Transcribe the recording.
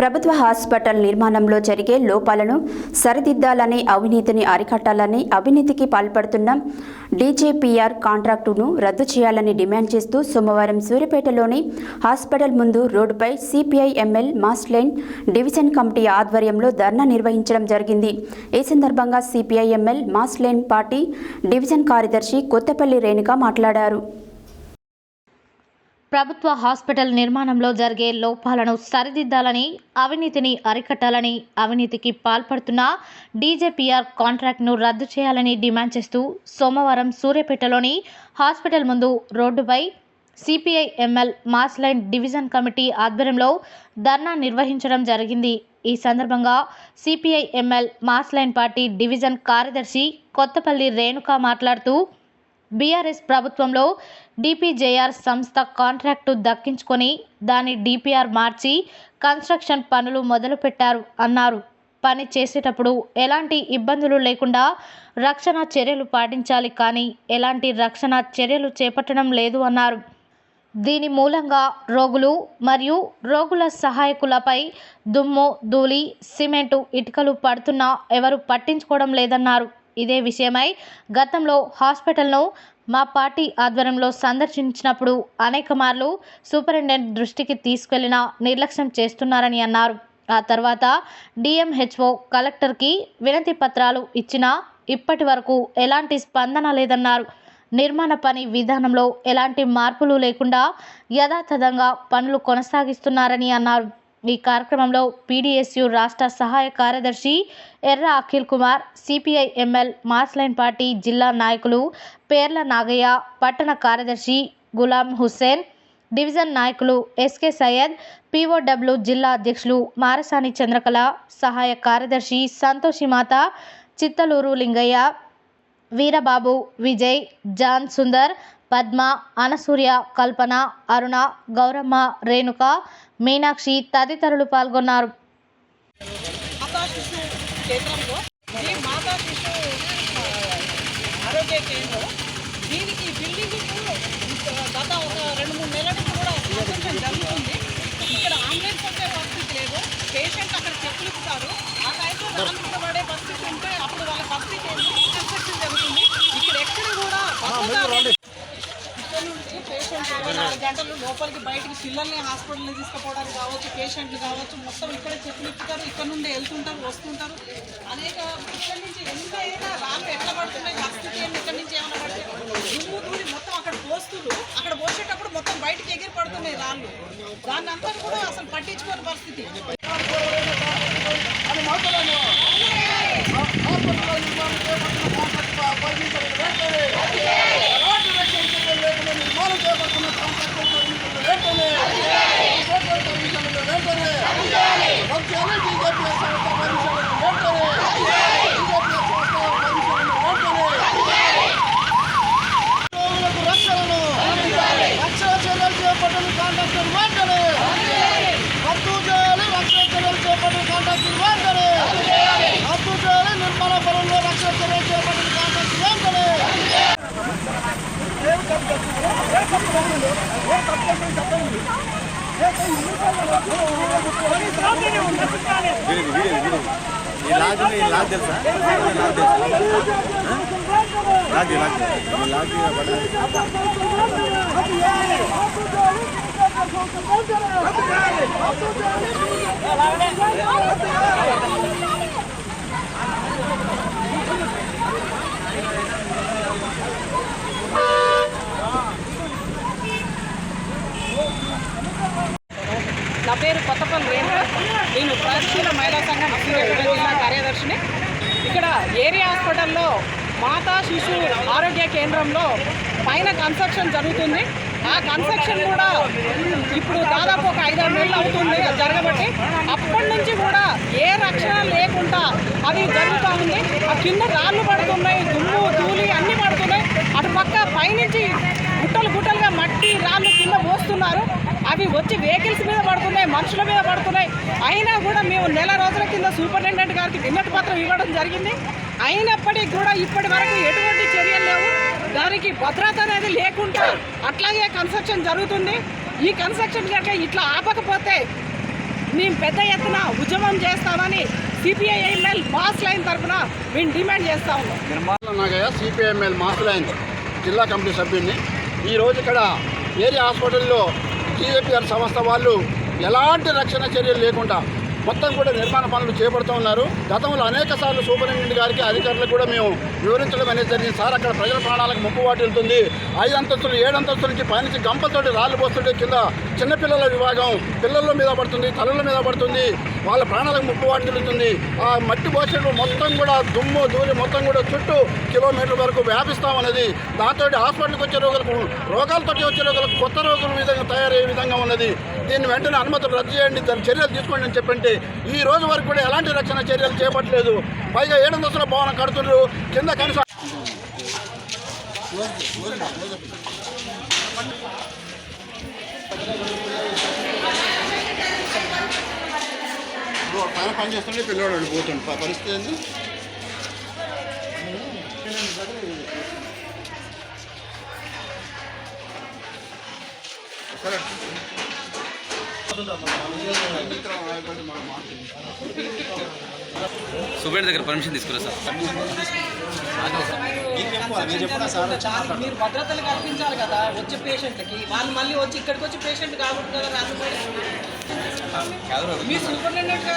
ప్రభుత్వ హాస్పిటల్ నిర్మాణంలో జరిగే లోపాలను సరిదిద్దాలని అవినీతిని అరికట్టాలని అవినీతికి పాల్పడుతున్న డీజేపీఆర్ కాంట్రాక్టును రద్దు చేయాలని డిమాండ్ చేస్తూ సోమవారం సూర్యపేటలోని హాస్పిటల్ ముందు రోడ్డుపై CPI ML mass line division committee ఆధ్వర్యంలో ధర్నా నిర్వహించడం జరిగింది. ఈ సందర్భంగా CPI ML mass line party division కార్యదర్శి కొత్తపల్లి రేణుక మాట్లాడారు. ప్రభుత్వ హాస్పిటల్ నిర్మాణంలో జరిగే లోపాలను సరిదిద్దాలని అవినీతిని అరికట్టాలని అవినీతికి పాల్పడుతున్న డీజేపీఆర్ కాంట్రాక్ట్ను రద్దు చేయాలని డిమాండ్ చేస్తూ సోమవారం సూర్యాపేటలోని హాస్పిటల్ ముందు రోడ్డుపై CPI ML mass line division committee ఆధ్వర్యంలో ధర్నా నిర్వహించడం జరిగింది. ఈ సందర్భంగా CPI ML mass line party division కార్యదర్శి కొత్తపల్లి రేణుక మాట్లాడుతూ బీఆర్ఎస్ ప్రభుత్వంలో డిపిజేఆర్ సంస్థ కాంట్రాక్టు దక్కించుకొని దాని డిపిఆర్ మార్చి కన్స్ట్రక్షన్ పనులు మొదలుపెట్టారు అన్నారు. పని చేసేటప్పుడు ఎలాంటి ఇబ్బందులు లేకుండా రక్షణ చర్యలు పాటించాలి కానీ ఎలాంటి రక్షణ చర్యలు చేపట్టడం లేదు అన్నారు. దీని మూలంగా రోగులు మరియు రోగుల సహాయకులపై దుమ్ము ధూళి సిమెంటు ఇటుకలు పడుతున్నా ఎవరు పట్టించుకోవడం లేదన్నారు. ఇదే విషయమై గతంలో హాస్పిటల్ను మా పార్టీ ఆధ్వర్యంలో సందర్శించినప్పుడు అనేక మార్లు సూపరింటెండెంట్ దృష్టికి తీసుకెళ్ళినా నిర్లక్ష్యం చేస్తున్నారని అన్నారు. ఆ తర్వాత డిఎంహెచ్ఓ కలెక్టర్కి వినతి పత్రాలు ఇచ్చినా ఇప్పటి వరకు ఎలాంటి స్పందన లేదన్నారు. నిర్మాణ పని విధానంలో ఎలాంటి మార్పులు లేకుండా యథాతథంగా పనులు కొనసాగిస్తున్నారని అన్నారు. ఈ కార్యక్రమంలో పీడీఎస్యు రాష్ట్ర సహాయ కార్యదర్శి Erra Akhil Kumar CPI ML mass line party జిల్లా నాయకులు పేర్ల నాగయ్య పట్టణ కార్యదర్శి గులాం హుస్సేన్ డివిజన్ నాయకులు ఎస్కే సయ్యద్ పీఓడబ్ల్యూ జిల్లా అధ్యక్షులు మారసాని చంద్రకళ సహాయ కార్యదర్శి సంతోషి మాత చిత్తలూరు లింగయ్య వీరబాబు విజయ్ జాన్ సుందర్ పద్మ అనసూర్య కల్పన అరుణ గౌరమ్మ రేణుక మీనాక్షి తదితరులు పాల్గొన్నారు. ఆరోగ్య కేంద్రం. దీనికి బిల్డింగ్ గత ఒక రెండు మూడు నెలల నుంచి కూడా కన్స్ట్రక్షన్ జరుగుతుంది ఇక్కడ అంబులెన్స్ వచ్చే పరిస్థితి లేదు పేషెంట్ అక్కడ చెప్పులు ఇస్తారు ఆ టైంలో రాళ్ళు కూడా పడే పరిస్థితి ఉంటే అప్పుడు వాళ్ళ పరిస్థితి ఏంటి కన్స్ట్రక్షన్ జరుగుతుంది ఇక్కడ ఎక్కడ కూడా భద్రతా ఇక్కడ పేషెంట్ ఇరవై నాలుగు గంటలు లోపలికి బయటికి పిల్లల్ని హాస్పిటల్ని తీసుకుపోవడానికి కావచ్చు పేషెంట్లు కావచ్చు మొత్తం ఇక్కడ చెట్లు ఇప్పుతారు ఇక్కడ నుండి వెళ్తుంటారు వస్తుంటారు. అనేక ఇక్కడ నుంచి ఎంత అయినా రాళ్ళు ఎట్లా పడుతున్నాయి పరిస్థితి ఏంటి ఇక్కడ నుంచి ఏమైనా పడితే దుమ్ము దూరి మొత్తం అక్కడ పోస్తులు అక్కడ పోసేటప్పుడు మొత్తం బయటికి ఎగిరి పడుతున్నాయి రాళ్ళు. దాన్ని అంతా కూడా అసలు పట్టించుకోని పరిస్థితి రక్షణను రక్షణ చర్యలు చేపట్టిన కాంట్రాక్టర్ వెంటనే రద్దు చేయాలి రక్షణ చర్యలు చేపట్టిన కాంట్రాక్టర్ వెంటనే రద్దు చేయాలి నిర్మాణ పనుల్లో రక్షణ చర్యలు చేపట్టిన కాంట్రాక్టర్ వెంటనే ఈ లాగ్ ఈ తెలుసా ఈ లాగ్ తెలుసా లాగ్ ఈ నా పేరు కొత్తపల్లి రేణుక నేను మహిళా సంఘం సూర్యాపేట జిల్లా కార్యదర్శిని. ఇక్కడ ఏరియా హాస్పిటల్లో మాతా శిశు ఆరోగ్య కేంద్రంలో పైన కన్స్ట్రక్షన్ జరుగుతుంది. ఆ కన్స్ట్రక్షన్ కూడా ఇప్పుడు దాదాపు ఒక ఐదారు నెలలు అవుతుంది అది జరగబట్టి. అప్పటి నుంచి కూడా ఏ రక్షణ లేకుండా అది జరుగుతూ ఉంది. ఆ కింద రాళ్ళు పడుతున్నాయి దుమ్ము ధూళి అన్నీ పడుతున్నాయి. అటు పక్క పైనుంచి గుట్టలు గుట్టలుగా మట్టి రాళ్ళు కింద పోస్తున్నారు అవి వచ్చి వెహికల్స్ మీద పడుతున్నాయి మనుషుల మీద పడుతున్నాయి. అయినా కూడా మేము నెల రోజుల కింద సూపరింటెండెంట్ గారికి విన్నతి పత్రం ఇవ్వడం జరిగింది. అయినప్పటికీ కూడా ఇప్పటి వరకు ఎటువంటి చర్యలు లేవు. దానికి భద్రత అనేది లేకుండా అట్లాగే కన్స్ట్రక్షన్ జరుగుతుంది. ఈ కన్స్ట్రక్షన్ కనుక ఇట్లా ఆపకపోతే మేము పెద్ద ఎత్తున ఉద్యమం చేస్తామని సిపిఐఎల్ఎల్ మాస్ లైన్ తరఫున మేము డిమాండ్ చేస్తా ఉన్నాం. Nagaiah CPI ML master line జిల్లా కమిటీ సభ్యుడిని. ఈరోజు ఇక్కడ ఏరియా హాస్పిటల్లో జీఏపీఆర్ సంస్థ వాళ్ళు ఎలాంటి రక్షణ చర్యలు లేకుండా మొత్తం కూడా నిర్మాణ పనులు చేపడుతూ ఉన్నారు. గతంలో అనేక సార్లు సూపరింటెండెంట్ గారికి అధికారులకు కూడా మేము వివరించడం అనేది జరిగింది. సార్ అక్కడ ప్రజల ప్రాణాలకు ముప్పు వాటిల్తుంది ఐదు అంతస్తులు ఏడు అంతస్తుల నుంచి పైనుంచి గంపతోటి రాళ్ళు పోస్తుంటే కింద చిన్నపిల్లల విభాగం పిల్లల మీద పడుతుంది తలల మీద పడుతుంది. వాళ్ళ ప్రాణాలకు ముప్పు వాటిల్లుతుంది. ఆ మట్టి పోసేటప్పుడు మొత్తం కూడా దుమ్ము దూరి మొత్తం కూడా చుట్టూ కిలోమీటర్ వరకు వ్యాపిస్తామన్నది దాంతో హాస్పిటల్కి వచ్చే రోగులకు రోగాలతో వచ్చే రోగులకు కొత్త రోగుల విధంగా తయారయ్యే విధంగా ఉన్నది. దీన్ని వెంటనే అనుమతులు రద్దు చేయండి దాని చర్యలు తీసుకోండి అని చెప్పంటే ఈ రోజు వరకు కూడా ఎలాంటి రక్షణ చర్యలు చేపట్టలేదు. పైగా ఏడు దశల భవనం కడుతున్నారు. కింద కనీసం పైన పని చేస్తుంటే పిల్లవాడు పోతుండు. పరిస్థితి ఏంది? సుబేర్ దగ్గర పర్మిషన్ తీసుకురా సార్. మీరు భద్రతలు కల్పించాలి కదా వచ్చే పేషెంట్లకి వాళ్ళు మళ్ళీ వచ్చి ఇక్కడికి వచ్చి పేషెంట్ కాబట్టి కదా రాకపోయి మీ సూపరింటెండెంట్ గారే